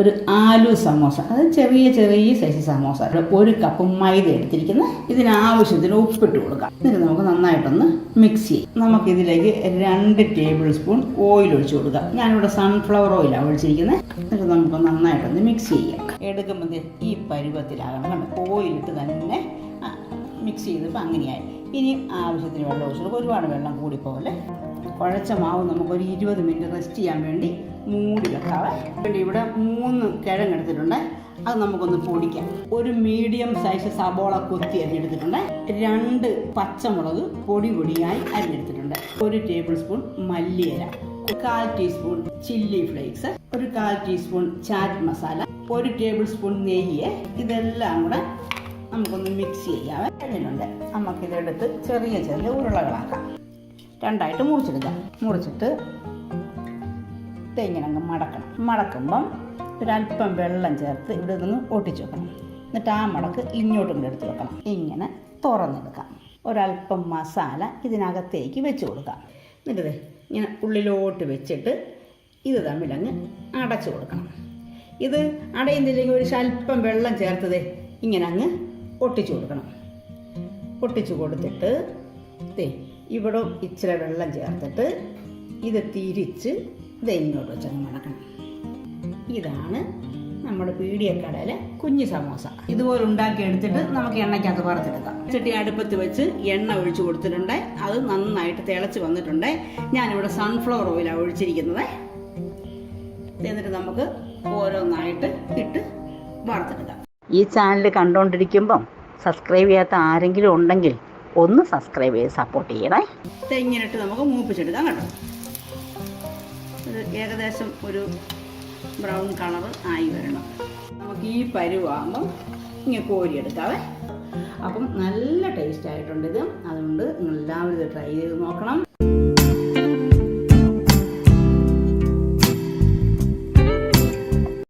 ഒരു ആലു സമോസ. അത് ചെറിയ ചെറിയ സൈസ് സമോസ. ഒരു കപ്പ് മൈദ എടുത്തിരിക്കുന്ന ഇതിനാവശ്യത്തിന് ഉപ്പിട്ട് കൊടുക്കാം. എന്നിട്ട് നമുക്ക് നന്നായിട്ടൊന്ന് മിക്സ് ചെയ്യും. നമുക്കിതിലേക്ക് രണ്ട് ടേബിൾ സ്പൂൺ ഓയിൽ ഒഴിച്ചു കൊടുക്കാം. ഞാനിവിടെ സൺഫ്ലവർ ഓയിലാണ് ഒഴിച്ചിരിക്കുന്നത് എന്നിട്ട് നമുക്ക് നന്നായിട്ടൊന്ന് മിക്സ് ചെയ്യാം. എടുക്കുമ്പോൾ ഈ പരുവത്തിലാകണം ഓയിലിട്ട് തന്നെ മിക്സ് ചെയ്തപ്പോൾ അങ്ങനെയായി. ഇനി ആവശ്യത്തിന് വെള്ളം ഒഴിച്ചു കൊടുക്കുക ഒരുപാട് വെള്ളം കൂടിപ്പോലെ കുഴച്ച മാവ് നമുക്കൊരു ഇരുപത് മിനിറ്റ് റെസ്റ്റ് ചെയ്യാൻ വേണ്ടി മൂടി വെക്കാം ഇവിടെ മൂന്ന് കിഴങ്ങ് എടുത്തിട്ടുണ്ട്. അത് നമുക്കൊന്ന് പൊടിക്കാം. ഒരു മീഡിയം സൈസ് സബോള കൊത്തി അരിഞ്ഞെടുത്തിട്ടുണ്ട്. രണ്ട് പച്ചമുളക് പൊടി പൊടിയായി അരിഞ്ഞെടുത്തിട്ടുണ്ട്. ഒരു ടേബിൾ സ്പൂൺ മല്ലിയില കാൽ ടീസ്പൂൺ ചില്ലി ഫ്ലേക്സ് ഒരു കാൽ ടീസ്പൂൺ ചാറ്റ് മസാല ഒരു ടേബിൾ സ്പൂൺ നെയ്യ്. ഇതെല്ലാം കൂടെ നമുക്കൊന്ന് മിക്സ് ചെയ്യാൻ കഴിഞ്ഞിട്ടുണ്ട് നമുക്കിതെടുത്ത് ചെറിയ ചെറിയ ഉരുളകളാക്കാം. രണ്ടായിട്ട് മുറിച്ചെടുക്കുക മുറിച്ചിട്ട് ഇങ്ങനെ മടക്കണം. മടക്കുമ്പം ഒരല്പം വെള്ളം ചേർത്ത് ഇവിടെ നിന്ന് ഒട്ടിച്ചു വെക്കണം. എന്നിട്ട് ആ മടക്ക് ഇങ്ങോട്ടും കൂടെ എടുത്ത് വെക്കണം. ഇങ്ങനെ തുറന്നെടുക്കാം. ഒരല്പം മസാല ഇതിനകത്തേക്ക് വെച്ച് കൊടുക്കാം. എന്നിട്ട് ഇങ്ങനെ ഉള്ളിലോട്ട് വെച്ചിട്ട് ഇത് തമ്മിലങ്ങ് അടച്ചു കൊടുക്കണം. ഇത് അടയുന്നില്ലെങ്കിൽ ഒരു അല്പം വെള്ളം ചേർത്തതേ ഇങ്ങനെ അങ്ങ് ഒട്ടിച്ചു കൊടുക്കണം. ഒട്ടിച്ചു കൊടുത്തിട്ട് ദേ ഇവിടെ ഇച്ചിരി വെള്ളം ചേർത്തിട്ട് ഇത് തിരിച്ച് ഇത് ഇങ്ങോട്ട് മടക്കണം. ഇതാണ് നമ്മുടെ പീടിയക്കടയിലെ കുഞ്ഞു സമോസ. ഇതുപോലെ ഉണ്ടാക്കി എടുത്തിട്ട് നമുക്ക് എണ്ണയ്ക്കകത്ത് വറുത്തെടുക്കാം. ചട്ടി അടുപ്പത്ത് വെച്ച് എണ്ണ ഒഴിച്ചു കൊടുത്തിട്ടുണ്ട്. അത് നന്നായിട്ട് തിളച്ച് വന്നിട്ടുണ്ട്. ഞാനിവിടെ സൺഫ്ലവർ ഓയിലാണ് ഒഴിച്ചിരിക്കുന്നത്. എന്നിട്ട് നമുക്ക് ഓരോന്നായിട്ട് ഇട്ട് വറുത്തെടുക്കാം. ഈ ചാനൽ കണ്ടുകൊണ്ടിരിക്കുമ്പം സബ്സ്ക്രൈബ് ചെയ്യാത്ത ആരെങ്കിലും ഉണ്ടെങ്കിൽ ഒന്ന് സബ്സ്ക്രൈബ് ചെയ്ത് സപ്പോർട്ട് ചെയ്യണേ. തെങ്ങിനിട്ട് നമുക്ക് മൂപ്പിച്ചെടുക്കാം കേട്ടോ. ഏകദേശം ഒരു ബ്രൗൺ കളർ ആയി വരണം. നമുക്ക് ഈ പരുവാകുമ്പം ഇങ്ങനെ കോരിയെടുക്കാവേ. അപ്പം നല്ല ടേസ്റ്റ് ആയിട്ടുണ്ട് ഇത്. അതുകൊണ്ട് നിങ്ങൾ എല്ലാവരും ഇത് ട്രൈ ചെയ്ത് നോക്കണം.